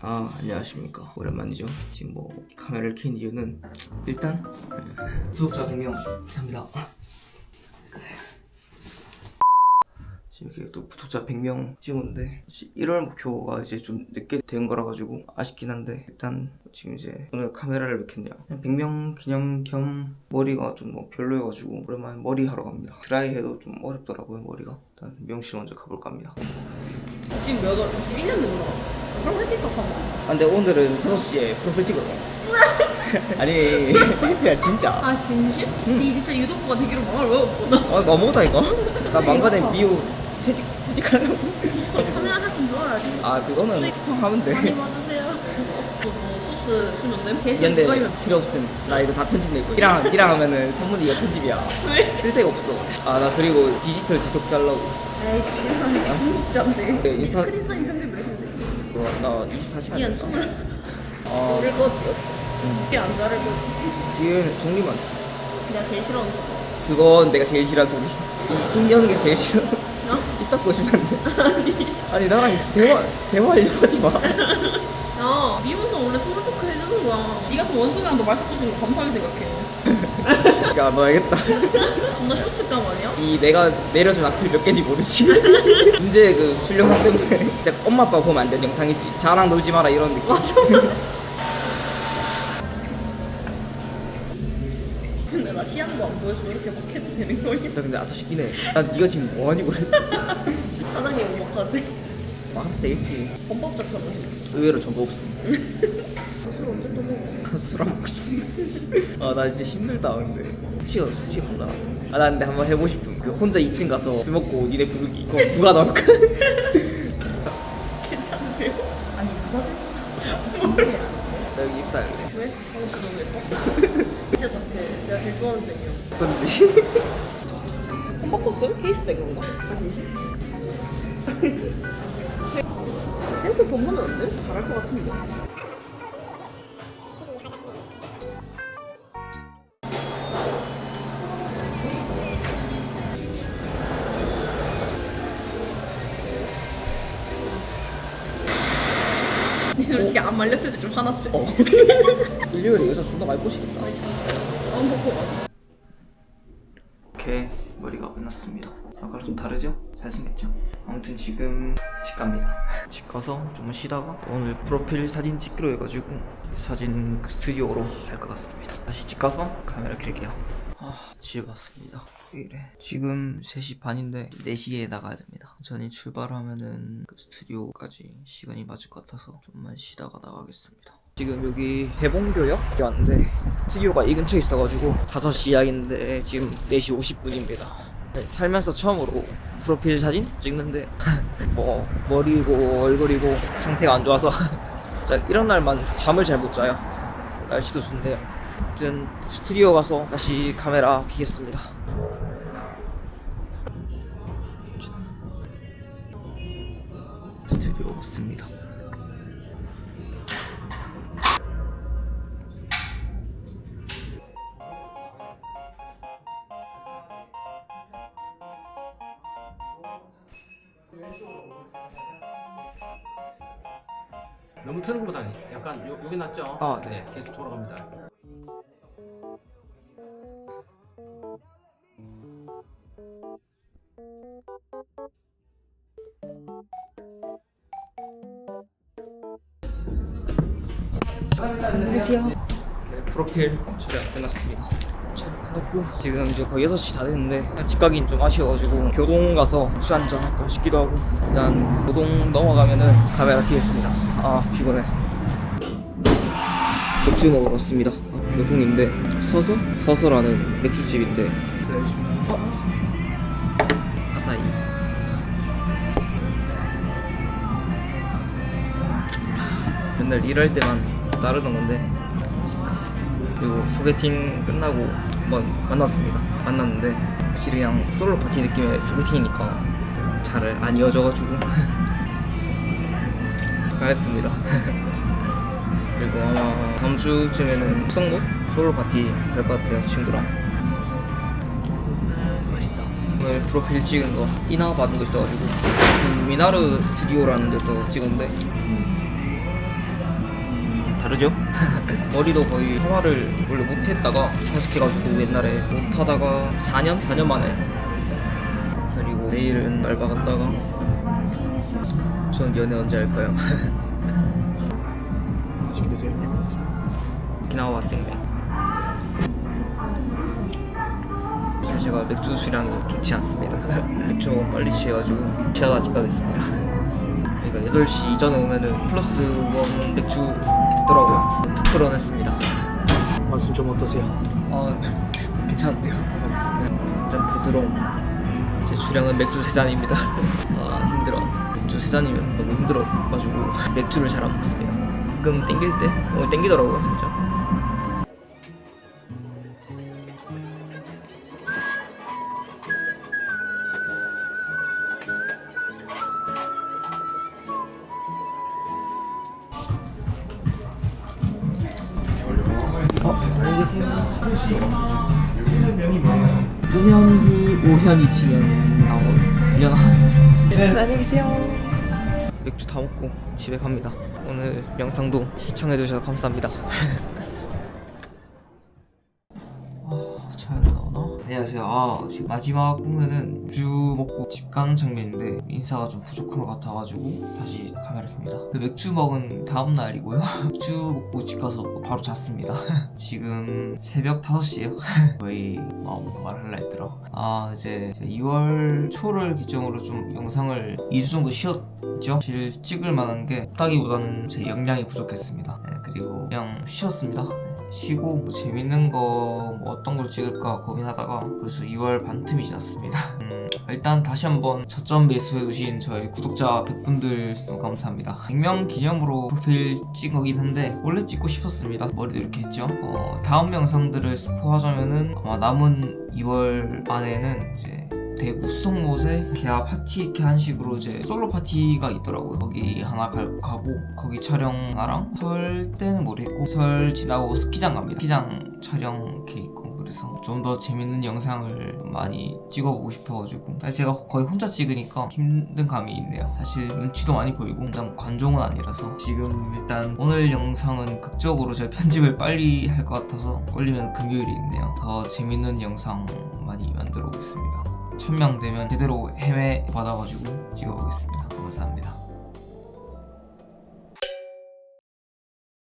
아 안녕하십니까. 오랜만이죠. 지금 뭐 카메라를 켠 이유는 일단 네, 구독자 100명 감사합니다. 지금 이렇게 또 구독자 100명 찍었는데 1월 목표가 이제 좀 늦게 된 거라 가지고 아쉽긴 한데 일단 지금 이제 오늘 카메라를 왜 켰냐. 그냥 100명 기념 겸 머리가 좀 뭐 별로여가지고 오랜만에 머리 하러 갑니다. 드라이해도 좀 어렵더라고요 머리가. 일단 미용실 먼저 가볼까 합니다. 지금 몇 월? 지금 1년 됐나? 그럼 할 수 있다 하면 아, 근데 오늘은 5시에 프로필 찍거든. 아니, 야, 진짜. 아 진심? 니 진짜 유독보가 되기로 말을 외웠구나 아, 나 못하니까? 나 망가된 미우 퇴직, 퇴직하려고. 카메라 살좀 넣어야지 아, 그거는 하면 많이 돼. 봐주세요 뭐 소스 주면 돼? 계속 근데 습관이면서 필요 없음. 나 이거 다 편집낼 거야. 니랑, 니랑 하면은 산문이 이거 편집이야. 왜? 쓸데가 없어. 아, 나 그리고 디지털 디톡스 하려고. 에이 지금 중독자인데 네, 인사- 스크린 타임 편집을 했는데 어, 나 24시간. 이한 스물 아, 모를 거지 응. 안 잘할 거지 뒤에는 정리만. 줘. 내가 제일 싫어하는 거 그건 내가 제일 싫어하는 소리. 입 여는 게 제일 싫어. 어? 입 닫고 싶으면 안 돼. 아니 아니, 나랑 대화, 대화하려고 하지 마. 야 미혼서 원래 스몰 토크 해주는 거야 니 같은 원숭이랑 너 말씀 주는 거 감사하게 생각해 야, 너 알겠다. 존나 쇼츠감 아니야? 이 내가 내려준 악플 몇 개인지 모르지. 문제 그 술령함 때문에 진짜 엄마 아빠 보면 안 되는 영상이지. 자랑 놀지 마라 이런 느낌. 맞아 근데 나 시한 거안 보여주고 이렇게 막 해도 되는 거야? 나 근데 아저씨긴 해. 난 네가 지금 뭐하니 그래? 사장님 오마카세 막 하면 되겠지. 범법자처럼 의외로 전부 없음. 술 언제 또 먹어? 술 안 먹고 싶은데. 아, 나 진짜 힘들다, 근데. 숙취가, 숙취가 간다. 아, 나 근데 한번 해보고 싶음. 그 혼자 2층 가서 술 먹고 니네 부르기. 그거 누가 나올까? 괜찮으세요? 아니 누가 나 여기 입사할래. 왜? 하고 싶어 너무 예뻐? 진짜 작게 내가 제일 좋아하는 쌤이야 어쩐지. 홈바코스? 케이스 된 건가? 아 진심? 샘플 본보면 안 돼? 잘할 것 같은데 솔직히 안 말렸을 때 좀 화났지? 어. 일요일에 여자 존나 많이 꼬시겠다. 안 먹고 가 이렇게 머리가 끝났습니다. 아까랑 좀 다르죠? 잘생겼죠? 아무튼 지금 집 갑니다. 집 가서 좀 쉬다가 오늘 프로필 사진 찍기로 해가지고 사진 그 스튜디오로 갈 것 같습니다. 다시 집 가서 카메라 켤게요. 아, 집에 왔습니다. 왜 이래? 지금 3시 반인데 4시에 나가야 됩니다. 전이 출발하면은 그 스튜디오까지 시간이 맞을 것 같아서 좀만 쉬다가 나가겠습니다. 지금 여기 대봉교역? 왔는데 스튜디오가 이 근처에 있어가지고 5시 예약인데 지금 4시 50분입니다. 살면서 처음으로 프로필 사진 찍는데 뭐 머리고 얼굴이고 상태가 안 좋아서 자 이런 날만 잠을 잘 못 자요. 날씨도 좋네요. 아무튼 스튜디오 가서 다시 카메라 켜겠습니다 왔습니다 너무 트는 것보다는 약간 요, 요게 낫죠? 아, 네. 계속 돌아갑니다. 안녕하세요. 프로필 촬영 끝났습니다. 촬영 끝났고 지금 이제 거의 6시 다 됐는데 집 가긴 좀 아쉬워가지고 교동 가서 술 한잔 할까 싶기도 하고 일단 교동 넘어가면은 카메라 켜겠습니다. 아 피곤해. 맥주 먹으러 왔습니다. 아, 교동인데 서서? 서서라는 맥주집인데 어? 아사히 맨날 일할 때만 따르던 건데 맛있다 그리고 소개팅 끝나고 한번 만났습니다. 만났는데 확실히 그냥 솔로 파티 느낌의 소개팅이니까 잘 안 이어져가지고 가했습니다. 그리고 아마 다음 주쯤에는 수성못 솔로 파티 갈것 같아요 친구랑. 맛있다. 오늘 프로필 찍은 거 띠나 받은 거 있어가지고 음, 미나르 스튜디오라는 데서 찍었는데 다르죠? 머리도 거의 파마를 원래 못했다가 청색해가지고 옛날에 못하다가 4년? 4년 만에 했어요 그리고 내일은 알바 갔다가 저는 연애 언제 할까요? 맛있게 드세요. 오키나와 생맥 사실 제가 맥주 수량이 좋지 않습니다 맥주 빨리 취해가지고 취하다 아직 가겠습니다 그러니까 8시 이전에 오면은 플러스 원 맥주 있더라고요. 투프런 했습니다. 맛은 좀 어떠세요? 아 괜찮은데요? 좀 부드러운. 제 주량은 맥주 3잔입니다. 아 힘들어. 맥주 3잔이면 너무 힘들어가지고 맥주를 잘 안 먹습니다. 가끔 땡길 때? 어, 땡기더라고요 진짜 안녕히 계세요. 명이 뭐예요? 오현이 오현이 나온 연아. 네, 안녕히 계세요. 맥주 다 먹고 집에 갑니다. 오늘 영상도 시청해주셔서 감사합니다. 잘 나오나? 안녕하세요. 아, 지금 마지막 보면은 맥주 먹고 집 가는 장면인데 인사가 좀 부족한 것 같아가지고 다시 카메라 켭니다. 그 맥주 먹은 다음 날이고요. 맥주 먹고 집 가서 바로 잤습니다. 지금 새벽 5시에요. 거의 어, 말할라 했더라. 아 이제 2월 초를 기점으로 좀 영상을 2주 정도 쉬었죠. 사실 찍을 만한 게 없다기보다는 제 역량이 부족했습니다. 네, 그리고 그냥 쉬었습니다. 네, 쉬고 뭐 재밌는 거 뭐 어떤 걸 찍을까 고민하다가 벌써 2월 반틈이 지났습니다. 음, 일단 다시 한번 저점 매수해주신 저희 구독자 100분들 너무 감사합니다. 100명 기념으로 프로필 찍은 거긴 한데 원래 찍고 싶었습니다. 머리도 이렇게 했죠. 어, 다음 영상들을 스포하자면은 아마 남은 2월 안에는 이제 대구 수성못에 개화 파티 이렇게 한 식으로 이제 솔로 파티가 있더라고요. 거기 하나 갈, 가고 거기 촬영 하나랑 설 때는 모르겠고 설 지나고 스키장 갑니다. 스키장 촬영 이렇게 있고 그래서 좀 더 재밌는 영상을 많이 찍어보고 싶어가지고 사실 제가 거의 혼자 찍으니까 힘든 감이 있네요. 사실 눈치도 많이 보이고 일단 관종은 아니라서 지금 일단 오늘 영상은 극적으로 제가 편집을 빨리 할 것 같아서 걸리면 금요일이 있네요. 더 재밌는 영상 많이 만들어 보겠습니다. 천명 되면 제대로 헤매 받아가지고 찍어보겠습니다. 감사합니다.